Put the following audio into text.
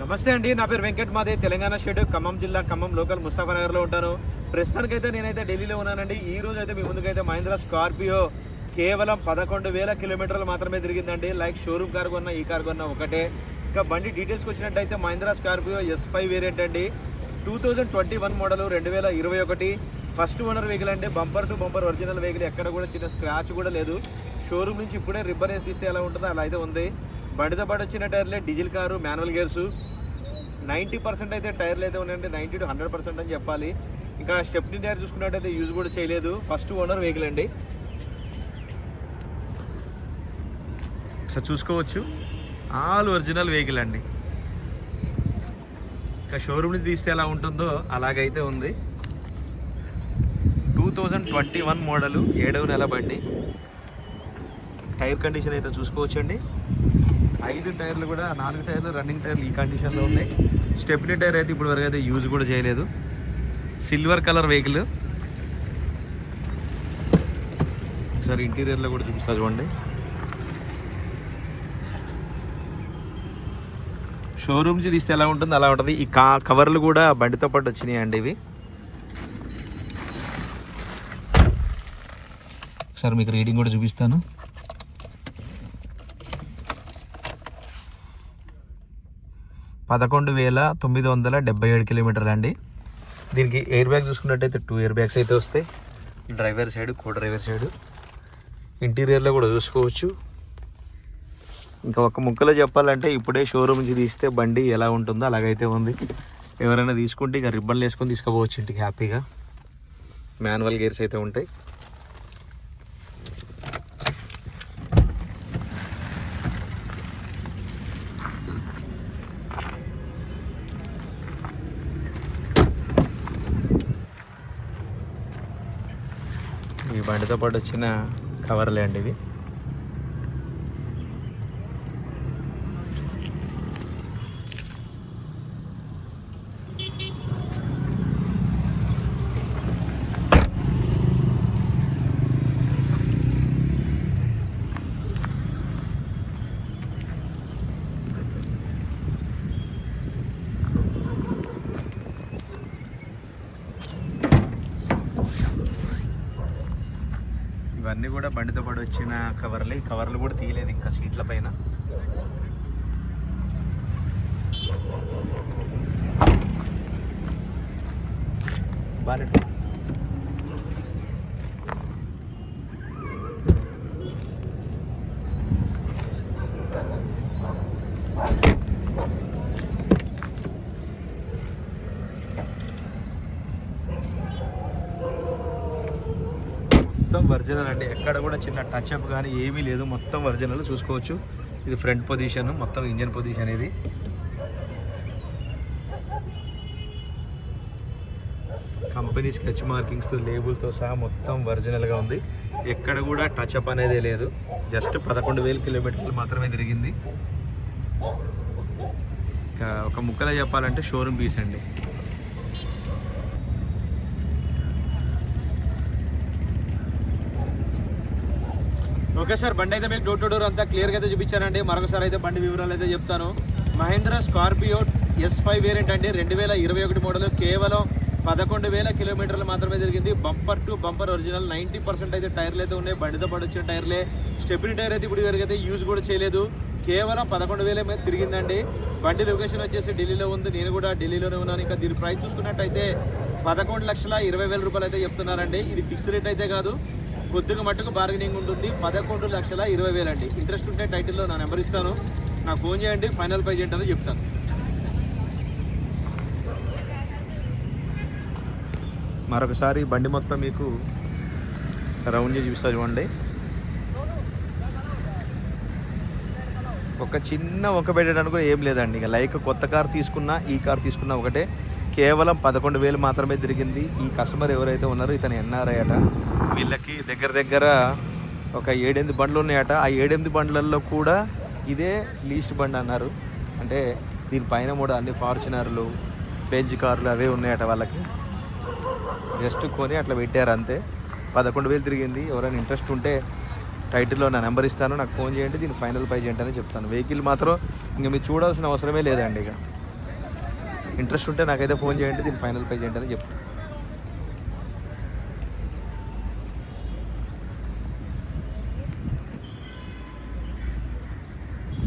నమస్తే అండి నా పేరు వెంకట్ మాదే తెలంగాణ షెడ్ ఖమ్మం జిల్లా ఖమ్మం లోకల్ ముస్తాఫనగర్లో ఉంటాను. ప్రస్తుతానికైతే నేనైతే ఢిల్లీలో ఉన్నానండి. ఈ రోజు అయితే మీ ముందుకైతే మహీంద్రా స్కార్పియో కేవలం పదకొండు వేల కిలోమీటర్లు మాత్రమే తిరిగిందండి. లైక్ షోరూమ్ కార్ కొన్న ఈ కార్ కొన్న ఒకటే. ఇంకా బండి డీటెయిల్స్కి వచ్చినట్టయితే Mahindra Scorpio S five variant అండి. Two thousand twenty one model రెండు వేల ఇరవై ఒకటి. ఫస్ట్ ఓనర్ వెహికల్ అంటే bumper to bumper original vehicle. ఎక్కడ కూడా చిన్న స్క్రాచ్ కూడా లేదు. షోరూమ్ నుంచి ఇప్పుడే రిబ్బన్ వేసి తీస్తే ఎలా ఉంటుందో అలా అయితే ఉంది. బండితో పాటు వచ్చిన టైర్లే diesel car manual gears. Ninety percent అయితే టైర్లు అయితే ఉన్నాయంటే నైంటీ టు హండ్రెడ్ పర్సెంట్ అని చెప్పాలి. ఇంకా స్టెప్ని టైర్ చూసుకున్నట్టయితే యూజ్ కూడా చేయలేదు. ఫస్ట్ ఓనర్ వెహికల్ అండి. ఒకసారి చూసుకోవచ్చు. ఆల్ ఒరిజినల్ వెహికల్ అండి. ఇంకా షోరూమ్ని తీస్తే ఎలా ఉంటుందో అలాగైతే ఉంది. Two thousand twenty one model ఏడవ నెల బండి. టైర్ కండిషన్ అయితే చూసుకోవచ్చండి. ఐదు టైర్లు కూడా నాలుగు టైర్లు రన్నింగ్ టైర్లు ఈ కండిషన్లో ఉన్నాయి. స్టెప్నీ టైర్ అయితే ఇప్పుడు వరకు అయితే యూజ్ కూడా చేయలేదు. సిల్వర్ కలర్ వెహికల్ ఒకసారి ఇంటీరియర్లో కూడా చూపిస్తా చూడండి. షోరూమ్స్ తీస్తే ఎలా ఉంటుంది అలా ఉంటుంది. ఈ కా కవర్లు కూడా బండితో పాటు వచ్చినాయి అండి ఇవి. ఒకసారి మీకు రీడింగ్ కూడా చూపిస్తాను. పదకొండు వేల తొమ్మిది వందల డెబ్బై ఏడు కిలోమీటర్లు అండి. దీనికి ఎయిర్ బ్యాగ్ చూసుకున్నట్టయితే టూ ఎయిర్ బ్యాగ్స్ అయితే వస్తాయి. Driver side co driver side ఇంటీరియర్లో కూడా చూసుకోవచ్చు. ఇంకా ఒక ముక్కలో చెప్పాలంటే ఇప్పుడే షోరూమ్ నుంచి తీస్తే బండి ఎలా ఉంటుందో అలాగైతే ఉంది. ఎవరైనా తీసుకుంటే ఇక రిబ్బన్లు వేసుకొని తీసుకోవచ్చు ఇంటికి హ్యాపీగా మాన్యువల్ గేర్స్ అయితే ఉంటాయి. ఈ బండితో పాటు వచ్చిన కవర్లే అండి ఇవి. ఇవన్నీ కూడా బండితో పాటు వచ్చిన కవర్లు. ఈ కవర్లు కూడా తీయలేదు ఇంకా సీట్ల పైన. బాలెట్ మొత్తం ఒరిజినల్ అండి. ఎక్కడ కూడా చిన్న టచ్ అప్ కానీ ఏమీ లేదు. మొత్తం ఒరిజినల్ చూసుకోవచ్చు. ఇది ఫ్రంట్ పొజిషన్ మొత్తం ఇంజన్ పొజిషన్ ఇది. కంపెనీ స్కెచ్ మార్కింగ్స్ లేబుల్తో సహా మొత్తం ఒరిజినల్గా ఉంది. ఎక్కడ కూడా టచ్ అప్ అనేది లేదు. జస్ట్ పదకొండు వేల కిలోమీటర్లు మాత్రమే తిరిగింది. ఇంకా ఒక ముక్కలో చెప్పాలంటే షోరూమ్ పీస్ అండి. ఓకే సార్ బండి అయితే మీకు డోర్ టు డోర్ అంతా క్లియర్గా అయితే చూపించానండి. మరొకసారి అయితే బండి వివరాలు అయితే చెప్తాను. Mahindra Scorpio S five variant అండి. రెండు వేల ఇరవై ఒకటి మోడల్ కేవలం పదకొండు వేల కిలోమీటర్లు మాత్రమే జరిగింది bumper to bumper original ninety percent అయితే టైర్లు అయితే ఉన్నాయి. బండితో పాటు వచ్చిన టైర్లే. స్టెప్ని టైర్ అయితే ఇప్పుడు వరకు అయితే యూజ్ కూడా చేయలేదు. కేవలం పదకొండు వేలే మీద తిరిగిందండి. బండి లొకేషన్ వచ్చేసి ఢిల్లీలో ఉంది. నేను కూడా ఢిల్లీలోనే ఉన్నాను. ఇంకా దీని ప్రైస్ చూసుకున్నట్టయితే పదకొండు లక్షల ఇరవై వేల రూపాయలు అయితే చెప్తున్నారండి. ఇది ఫిక్స్ రేట్ అయితే కాదు. కొద్దిగా మట్టుకు బార్గెనింగ్ ఉంటుంది. పదకొండు లక్షల ఇరవై వేలు అండి ఇంట్రెస్ట్ ఉంటే టైటిల్లో నా నెంబర్ ఇస్తాను. నాకు ఫోన్ చేయండి ఫైనల్ పై చేయండి అని చెప్తాను. మరొకసారి బండి మొత్తం మీకు రౌండ్ చేసి చూస్తా చూడండి. ఒక చిన్న ఒక పెట్టడానికి కూడా ఏం లేదండి. ఇక లైక్ కొత్త కార్ తీసుకున్నా ఈ కార్ తీసుకున్నా ఒకటే. కేవలం పదకొండు వేలు మాత్రమే తిరిగింది. ఈ కస్టమర్ ఎవరైతే ఉన్నారో ఇతను ఎన్ఆర్ఐ అట. వీళ్ళకి దగ్గర దగ్గర ఒక ఏడెనిమిది బండ్లు ఉన్నాయట. ఆ ఏడెనిమిది బండ్లలో కూడా ఇదే లీస్ట్ బండి అన్నారు. అంటే దీనిపైన కూడా అన్ని ఫార్చునర్లు బెంజ్ కార్లు అవే ఉన్నాయట వాళ్ళకి. జస్ట్ కొని అట్లా పెట్టారు అంతే. పదకొండు వేలు తిరిగింది. ఎవరైనా ఇంట్రెస్ట్ ఉంటే టైటిల్లో నా నెంబర్ ఇస్తాను. నాకు ఫోన్ చేయండి. దీని ఫైనల్ ప్రైజ్ ఏంటని చెప్తాను. వెహికల్ మాత్రం ఇంకా మీరు చూడాల్సిన అవసరమే లేదండి ఇక. ఇంట్రెస్ట్ ఉంటే నాకైతే ఫోన్ చేయండి దీన్ని ఫైనల్ పే చేయండి అని చెప్తాను